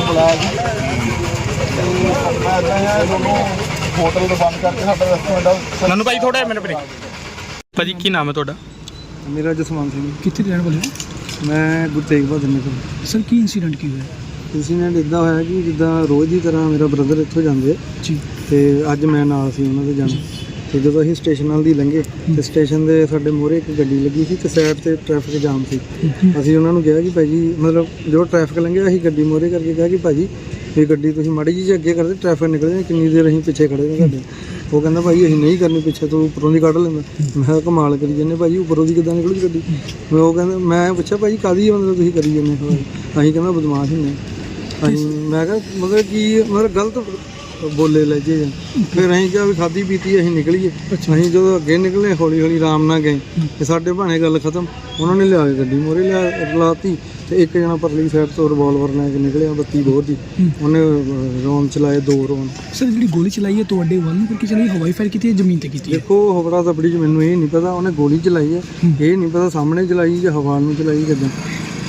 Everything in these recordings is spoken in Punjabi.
ਮੈਨੂੰ ਬੁਲਾਇਆ ਤੇ ਮੈਂ ਇੱਦਾਂ ਹੀ ਆ ਦੋਨੋਂ ਹੋਟਲ ਨੂੰ ਬੰਦ ਕਰਕੇ ਸਾਡਾ ਰੈਸਟੋਰੈਂਟ ਨਨੂ ਭਾਈ ਥੋੜਾ ਮਿੰਟ ਬ੍ਰੇਕ ਭਾਜੀ ਕੀ ਨਾਮ ਹੈ ਤੁਹਾਡਾ? ਮੇਰਾ ਜਸਵੰਤ ਸਿੰਘ। ਕਿੱਥੇ ਦੇ ਰਹਿਣ ਵਾਲੇ ਹੋ? ਮੈਂ ਗੁਰੂ ਤੇਗ ਬਹਾਦਰ ਨਗਰ ਸਰ ਕੀ ਇਨਸੀਡੈਂਟ ਕੀ ਹੋਇਆ? ਇੰਸੀਡੈਂਟ ਇਦਾਂ ਹੋਇਆ ਕਿ ਜਿੱਦਾਂ ਰੋਜ਼ ਦੀ ਤਰ੍ਹਾਂ ਮੇਰਾ ਬ੍ਰਦਰ ਇੱਥੋਂ ਜਾਂਦੇ ਆ। ਜੀ। ਤੇ ਅੱਜ ਮੈਂ ਨਾਲ ਸੀ ਉਹਨਾਂ ਦੇ ਜਾਣ। ਤੇ ਜਦੋਂ ਅਸੀਂ ਸਟੇਸ਼ਨ ਨਾਲ ਦੀ ਲੰਘੇ ਤੇ ਸਟੇਸ਼ਨ ਦੇ ਸਾਡੇ ਮੋਹਰੇ ਇੱਕ ਗੱਡੀ ਲੱਗੀ ਸੀ ਤੇ ਸਾਈਡ ਤੇ ਟ੍ਰੈਫਿਕ ਜਾਮ ਸੀ। ਅਸੀਂ ਉਹਨਾਂ ਨੂੰ ਕਿਹਾ ਕਿ ਭਾਜੀ ਮਤਲਬ ਜੋ ਟ੍ਰੈਫਿਕ ਲੰਘਿਆ ਅਸੀਂ ਗੱਡੀ ਮੋਹਰੇ ਕਰਕੇ ਕਿਹਾ ਕਿ ਭਾਜੀ ਇਹ ਗੱਡੀ ਤੁਸੀਂ ਮਾੜੀ ਜਿਹੀ ਅੱਗੇ ਕਰਦੇ ਟ੍ਰੈਫਿਕ ਨਿਕਲ ਜਾਏ ਕਿੰਨੀ ਦੇਰ ਅਸੀਂ ਪਿੱਛੇ ਖੜੇ ਨੇ ਤੁਹਾਡੇ। ਉਹ ਕਹਿੰਦਾ ਭਾਈ ਅਸੀਂ ਨਹੀਂ ਕਰਨੀ ਪਿੱਛੇ, ਤੋਂ ਉੱਪਰੋਂ ਦੀ ਕੱਢ ਲੈਂਦਾ। ਮੈਂ ਕਿਹਾ ਕਮਾਲ ਕਰੀ ਜਾਂਦੇ ਭਾਜੀ ਉੱਪਰੋਂ ਦੀ ਕਿੱਦਾਂ ਨਿਕਲੂ ਗੱਡੀ? ਮੈਂ ਉਹ ਕਹਿੰਦਾ, ਮੈਂ ਪੁੱਛਿਆ ਭਾਜੀ ਕਾਦੀ ਮਤਲਬ ਤੁਸੀਂ ਕਰੀ ਜਾਂਦੇ ਅਸੀਂ ਕਹਿੰਦਾ ਬਦਮਾਸ਼ ਹੁੰਦੇ ਅਸੀਂ ਮੈਂ ਕਿਹਾ, ਮਤਲਬ ਕੀ, ਮਤਲਬ ਗਲਤ ਬੋਲੇ ਲੈ ਜੇ ਫਿਰ ਅਸੀਂ ਕਿਹਾ ਵੀ ਖਾਦੀ ਪੀਤੀ ਅਸੀਂ ਨਿਕਲੀਏ। ਅਸੀਂ ਜਦੋਂ ਅੱਗੇ ਨਿਕਲੇ ਹੌਲੀ ਹੌਲੀ ਆਰਾਮ ਨਾਲ ਗਏ। ਤੇ ਸਾਡੇ ਭਾਣੇ ਗੱਲ ਖਤਮ। ਉਹਨਾਂ ਨੇ ਲਿਆ ਕੇ ਗੱਡੀ ਮੋਰੇ ਲਿਆ ਲਾਤੀ। ਤੇ ਇੱਕ ਜਣਾ ਪਰਲੀ ਸਾਈਡ ਤੋਂ ਰਿਵਾਲਵਰ ਲੈ ਕੇ ਨਿਕਲਿਆ ਬੱਤੀ ਬੋਰ ਦੀ। ਉਹਨੇ ਰੌਣ ਚਲਾਏ ਦੋ ਰੌਣ ਸਰ ਜਿਹੜੀ ਗੋਲੀ ਚਲਾਈ ਹੈ ਤੁਹਾਡੇ ਵੱਲ ਨੂੰ ਕਰਕੇ ਚਲਾਈ ਹਵਾਈ ਫਾਇਰ ਕੀਤੀ ਹੈ ਜ਼ਮੀਨ ਤੇ ਕੀਤੀ ਹੈ? ਦੇਖੋ ਹਵੜਾ ਤਪੜੀ ਚ ਮੈਨੂੰ ਇਹ ਨਹੀਂ ਪਤਾ ਉਹਨੇ ਗੋਲੀ ਚਲਾਈ ਹੈ। ਇਹ ਨਹੀਂ ਪਤਾ ਸਾਹਮਣੇ ਚਲਾਈ ਜਾਂ ਹਵਾ ਨੂੰ ਚਲਾਈ ਕਿੱਦਾਂ।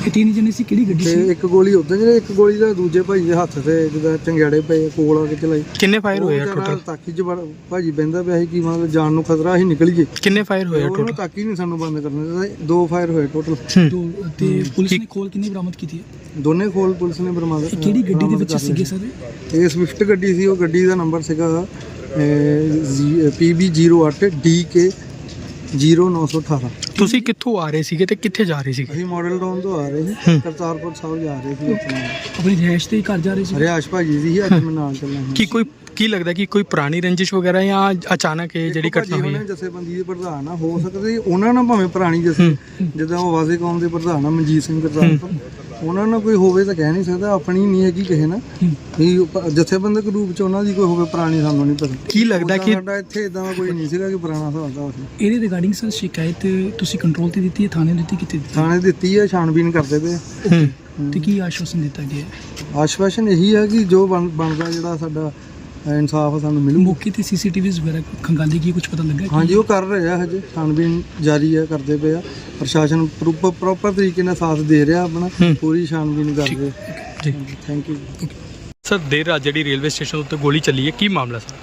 ਇਹ ਤਿੰਨ ਜਣੇ ਸੀ? ਕਿਹੜੀ ਗੱਡੀ ਤੇ ਸੀ? ਇੱਕ ਗੋਲੀ ਉਦਾਂ ਜਿਹੜੇ ਇੱਕ ਗੋਲੀ ਦਾ ਦੂਜੇ ਭਾਈ ਦੇ ਹੱਥ ਤੇ ਜਿਹਦਾ ਚੰਗਿਆੜੇ ਪਏ ਕੋਲ ਆ ਕੇ ਚਲਾਈ। ਕਿੰਨੇ ਫਾਇਰ ਹੋਏ ਆ ਟੋਟਲ ਤਾਕੀ ਚ ਵੜ- ਭਾਜੀ ਬਹਿੰਦਾ ਪਿਆ ਸੀ ਕਿ ਮਤਲਬ ਜਾਨ ਨੂੰ ਖਤਰਾ ਅਸੀਂ ਨਿਕਲੀਏ ਕਿੰਨੇ ਫਾਇਰ ਹੋਏ ਆ ਉਹਨੂੰ ਟੋਟਲ ਤਾਕੀ ਨਹੀਂ ਸਾਨੂੰ ਬੰਦ ਕਰਨ ਦਿੱਤਾ। ਦੋ ਫਾਇਰ ਹੋਏ ਟੋਟਲ ਦੋ ਤੇ ਪੁਲਿਸ ਨੇ ਖੋਲ ਕਿੰਨੀ ਬਰਾਮਦ ਕੀਤੀ ਹੈ? ਦੋਨੇ ਖੋਲ ਪੁਲਿਸ ਨੇ ਬਰਮਾਦ ਇਹ ਕਿਹੜੀ ਗੱਡੀ ਦੇ ਵਿੱਚ ਸੀਗੇ ਸਰ? ਇਹ ਸਵਿਫਟ ਗੱਡੀ ਸੀ ਉਹ ਗੱਡੀ ਦਾ ਨੰਬਰ ਸੀਗਾ PB08 DK 0918 ਤੁਸੀਂ ਕਿੱਥੋਂ ਆ ਰਹੇ ਸੀਗੇ ਤੇ ਕਿੱਥੇ ਜਾ ਰਹੇ ਸੀਗੇ? ਅਸੀਂ ਮਾਡਲ ਟਾਊਨ ਤੋਂ ਆ ਰਹੇ ਸੀ ਕਰਤਾਰਪੁਰ ਸਾਹਿਬ ਜਾ ਰਹੇ ਸੀ ਆਪਣੇ ਆਪਣੀ ਰਿਹਾਇਸ਼ ਤੇ ਹੀ ਘਰ ਜਾ ਰਹੇ ਸੀ? ਹਰਿਆਸ਼ ਭਾਜੀ ਸੀ ਅੱਜ ਮੈਂ ਨਾਲ ਚੱਲਾਂ ਸੀ। ਕੀ ਕੋਈ ਕੀ ਲੱਗਦਾ ਕਿ ਕੋਈ ਪੁਰਾਣੀ ਰੰਜਿਸ਼ ਵਗੈਰਾ ਜਾਂ ਅਚਾਨਕ ਇਹ ਜਿਹੜੀ ਘਟਨਾ ਹੋਈ ਹੈ? ਜਥੇਬੰਦੀ ਦੇ ਪ੍ਰਧਾਨ ਆ ਹੋ ਸਕਦਾ ਉਹਨਾਂ ਨਾਲ ਭਾਵੇਂ ਪੁਰਾਣੀ ਜਥੇ ਜਿੱਦਾਂ ਉਹ ਵਾਜ਼ੇ ਕੌਮ ਦੇ ਪ੍ਰਧਾਨ ਆ ਮਨਜੀਤ ਸਿੰਘ ਕਰਤਾਰਪੁਰ। ਉਹਨਾਂ ਨਾਲ ਕੋਈ ਹੋਵੇ ਤਾਂ ਕਹਿ ਨਹੀਂ ਸਕਦਾ ਆਪਣੀ ਨਹੀਂ ਹੈਗੀ ਕਿਸੇ ਨਾਲ। ਵੀ ਪ- ਜਥੇਬੰਦਕ ਰੂਪ ਚ ਉਹਨਾਂ ਦੀ ਕੋਈ ਹੋਵੇ ਪੁਰਾਣੀ ਸਾਨੂੰ ਨਹੀਂ ਪਤਾ। ਕੀ ਲੱਗਦਾ ਕਿ ਸਾਡਾ ਇੱਥੇ ਇਦਾਂ ਦਾ ਕੋਈ ਨਹੀਂ ਸੀਗਾ ਕਿ ਪੁਰਾਣਾ ਹਿਸਾਬ ਦਾ ਸੀ। ਇਹਦੇ ਰਿਗਾਰਡਿੰਗ ਸਰ ਸ਼ਿਕਾਇਤ ਤੁਸੀਂ ਕੰਟਰੋਲ ਤੇ ਦਿੱਤੀ ਹੈ ਥਾਣੇ ਦਿੱਤੀ ਕਿੱਥੇ ਦਿੱਤੀ? ਥਾਣੇ ਦਿੱਤੀ ਹੈ ਛਾਣਬੀਨ ਕਰਦੇ ਪਏ ਤੇ ਕੀ ਆਸ਼ਵਾਸਨ ਦਿੱਤਾ ਗਿਆ ਹੈ? ਆਸ਼ਵਾਸਨ ਇਹੀ ਹੈ ਕਿ ਜੋ ਬਣ- ਬਣਦਾ ਜਿਹੜਾ ਸਾਡਾ ਇਨਸਾਫ ਸਾਨੂੰ ਮਿਲੂ। ਮੌਕੇ ਤੇ ਸੀਸੀਟੀਵੀਜ਼ ਵਗੈਰਾ ਖੰਗਾਲੀ ਕੀ ਕੁਝ ਪਤਾ ਲੱਗਾ ਹਾਂਜੀ ਉਹ ਕਰ ਰਹੇ ਆ ਹਜੇ। ਛਾਣਬੀਨ ਜਾਰੀ ਹੈ ਕਰਦੇ ਪਏ ਆ। ਪ੍ਰਸ਼ਾਸਨ ਪ੍ਰੋਪਰ ਤਰੀਕੇ ਨਾਲ ਸਾਥ ਦੇ ਰਿਹਾ ਆਪਣਾ। ਪੂਰੀ ਛਾਣਬੀਨ ਕਰ ਰਹੇ। ਜੀ ਥੈਂਕ ਯੂ ਸਰ ਦੇਰ ਰਾਤ ਜਿਹੜੀ ਰੇਲਵੇ ਸਟੇਸ਼ਨ ਉੱਤੇ ਗੋਲੀ ਚੱਲੀ ਹੈ ਕੀ ਮਾਮਲਾ ਸਰ?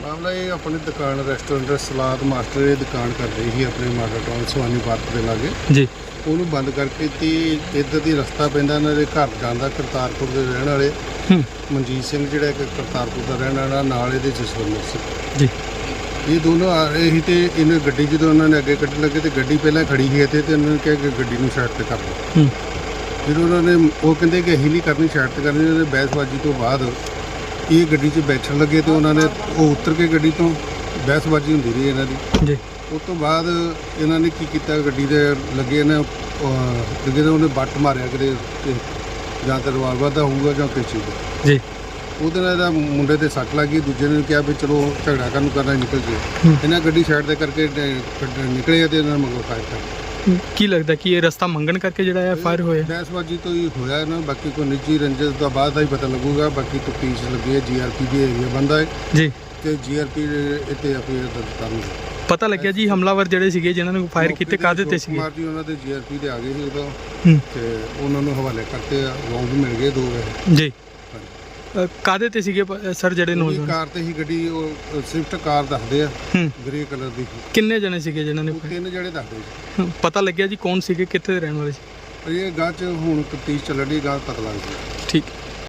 ਮਾਮਲਾ ਇਹ ਆਪਣੀ ਦੁਕਾਨ ਰੈਸਟੋਰੈਂਟ ਸਲਾਦ ਮਾਸਟਰ ਇਹ ਦੁਕਾਨ ਕਰਦੇ ਸੀ ਆਪਣੇ ਮਾਡਲ ਟਾਊਨ ਸਵਾਨੀ ਪਾਰਕ ਦੇ ਲਾਗੇ। ਜੀ। ਉਹਨੂੰ ਬੰਦ ਕਰਕੇ ਤੇ ਇੱਧਰ ਦੀ ਰਸਤਾ ਪੈਂਦਾ ਇਹਨਾਂ ਦੇ ਘਰ ਜਾਂਦਾ ਕਰਤਾਰਪੁਰ ਦੇ ਰਹਿਣ ਵਾਲੇ ਮਨਜੀਤ ਸਿੰਘ ਜਿਹੜਾ ਇੱਕ ਕਰਤਾਰਪੁਰ ਦਾ ਰਹਿਣ ਵਾਲਾ ਨਾਲ ਇਹਦੇ ਜਸਵੰਤ ਸਿੰਘ। ਜੀ। ਇਹ ਦੋਨੋਂ ਆ ਰਹੇ ਸੀ ਤੇ ਇਹਨੇ ਗੱਡੀ ਜਦੋਂ ਉਹਨਾਂ ਨੇ ਅੱਗੇ ਕੱਢਣ ਲੱਗੇ ਤੇ ਗੱਡੀ ਪਹਿਲਾਂ ਖੜੀ ਸੀ ਇੱਥੇ ਤੇ ਉਹਨਾਂ ਨੇ ਕਿਹਾ ਕਿ ਗੱਡੀ ਨੂੰ ਸਾਈਡ ਤੇ ਕਰ ਹੂੰ। ਜਦੋਂ ਉਹਨਾਂ ਨੇ ਉਹ ਕਹਿੰਦੇ ਕਿ ਅਸੀਂ ਨਹੀਂ ਕਰਨੀ ਸਾਈਡ ਤੇ ਕਰਨੀ ਉਹਨੇ ਬਹਿਸਬਾਜ਼ੀ ਤੋਂ ਬਾਅਦ ਇਹ ਗੱਡੀ 'ਚ ਬੈਠਣ ਲੱਗੇ ਤੇ ਉਹਨਾਂ ਨੇ ਉਹ ਉਤਰ ਕੇ ਗੱਡੀ ਤੋਂ ਬਹਿਸਬਾਜ਼ੀ ਹੁੰਦੀ ਰਹੀ ਇਹਨਾਂ ਦੀ। ਜੀ। ਉਸ ਤੋਂ ਬਾਅਦ ਇਹਨਾਂ ਨੇ ਕੀ ਕੀਤਾ? ਗੱਡੀ ਦੇ ਲੱਗੇ ਨੇ ਨੇ ਉਹਨੇ ਬੱਟ ਮਾਰਿਆ ਕਿਤੇ ਕਿ ਜਾਂ ਤਾਂ ਰਿਵਾਲਵਰ ਦਾ ਹੋਊਗਾ ਜਾਂ ਕਿਸੇ ਚੀਜ਼ ਦਾ ਜੀ। ਉਹਦੇ ਨਾਲ ਇਹਦਾ ਮੁੰਡੇ ਤੇ ਸੱਟ ਲੱਗੀ ਦੂਜੇ ਨੇ ਕਿਹਾ ਵੀ ਚਲੋ ਝਗੜਾ ਕਰਨ ਕਰਨਾ ਨਿਕਲ ਜੇ। ਇਹਨਾਂ ਗੱਡੀ ਸਾਈਡ ਤੇ ਕਰਕੇ ਨਿਕਲੇ ਤੇ ਇਹਨਾਂ ਨੇ ਮਗਰ ਫਾਇਰ ਕਰ ਕੀ ਲੱਗਦਾ ਕਿ ਇਹ ਰਸਤਾ ਮੰਗਣ ਕਰਕੇ ਜਿਹੜਾ ਹੈ ਫਾਇਰ ਹੋਇਆ? ਬਹਿਸਬਾਜ਼ੀ ਤੋਂ ਹੀ ਹੋਇਆ ਨਾ ਬਾਕੀ ਕੋਈ ਨਿੱਜੀ ਰੰਜਿਸ਼ ਦਾ ਬਾਅਦ ਦਾ ਹੀ ਪਤਾ ਲੱਗੂਗਾ ਬਾਕੀ ਤਫਤੀਸ਼ ਲੱਗੀ ਹੈ ਜੀਆਰਪੀ ਦੇ ਏਰੀਆ ਬੰਦਾ ਹੈ। ਜੀ। ਤੇ ਜੀਆਰਪੀ ਇੱਥੇ ਆਪੇ ਦਰਜ ਕਰਨਗੇ ਪਤਾ ਲੱਗਿਆ ਜੀ ਹਮਲਾਵਰ ਜਿਹੜੇ ਸੀਗੇ ਜਿਨ੍ਹਾਂ ਨੇ ਫਾਇਰ ਕੀਤੇ ਕਾਹਦੇ ਤੇ ਸੀਗੇ? ਕੁਮਾਰ ਜੀ ਉਹਨਾਂ ਦੇ ਜੀਆਰਪੀ ਦੇ ਆ ਗਏ ਸੀ ਉਦੋਂ। ਹੂੰ। ਤੇ ਉਹਨਾਂ ਨੂੰ ਹਵਾਲੇ ਕਰਤੇ ਆ ਰੌਂਦ ਮਿਲ ਗਏ ਦੋ ਵਜੇ ਜੀ। ਅ, ਕਾਹਦੇ ਤੇ ਸੀਗੇ ਸਰ ਜਿਹੜੇ ਨੌਜਵਾਨ? ਕਾਰ ਤੇ ਹੀ ਗੱਡੀ ਉਹ ਸਵਿਫਟ ਕਾਰ ਦੱਸਦੇ ਆ ਹੂੰ। ਗ੍ਰੇ ਕਲਰ ਦੀ। ਕਿੰਨੇ ਜਣੇ ਸੀਗੇ ਜਿਨ੍ਹਾਂ ਨੇ ਉਹ ਤਿੰਨ ਜਿਹੜੇ ਦੱਸਦੇ ਸੀ। ਪਤਾ ਲੱਗਿਆ ਜੀ ਕੌਣ ਸੀਗੇ ਕਿੱਥੇ ਦੇ ਰਹਿਣ ਵਾਲੇ ਸੀ? ਪਰ ਇਹ ਗਾਹ ਚ ਹੁਣ ਤਫਤੀਸ਼ ਚੱਲਣ ਦੀ ਪਤਾ ਲੱਗ ਜੂ